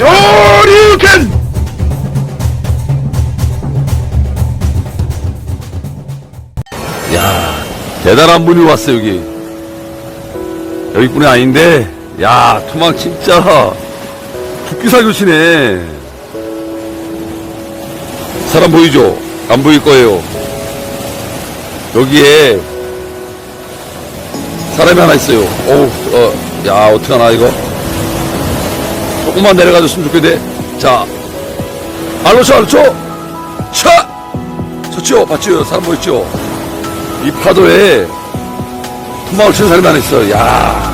쇼리켄! 야, 대단한 분이 왔어, 여기. 여기뿐이 아닌데, 야, 투망 진짜, 국기사 교시네. 사람 보이죠? 안 보일 거예요. 여기에, 사람이 하나 있어요. 어우, 어, 야, 어떡하나, 이거. 조금만 내려가줬으면 좋겠네. 자 알로 쳐 알로 쳐. 차! 쳤죠? 봤죠? 사람 보였죠? 이 파도에 토막을 치는 사람이 하나 있어 야.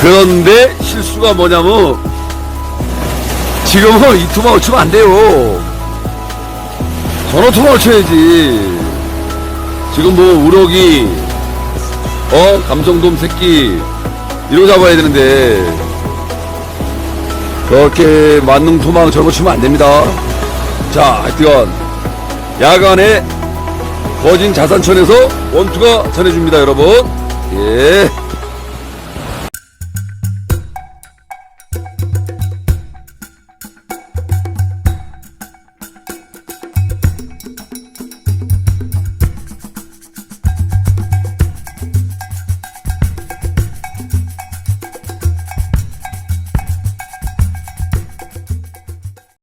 그런데 실수가 뭐냐면 지금은 이 토막을 치면 안 돼요. 전어 토막을 쳐야지. 지금 뭐 우럭이 어? 감성돔 새끼 거 잡아야 되는데. 그렇게 만능 토막 저런 거 치면 안 됩니다. 자 하여튼 야간에 거진 자산천에서 원투가 전해줍니다 여러분. 예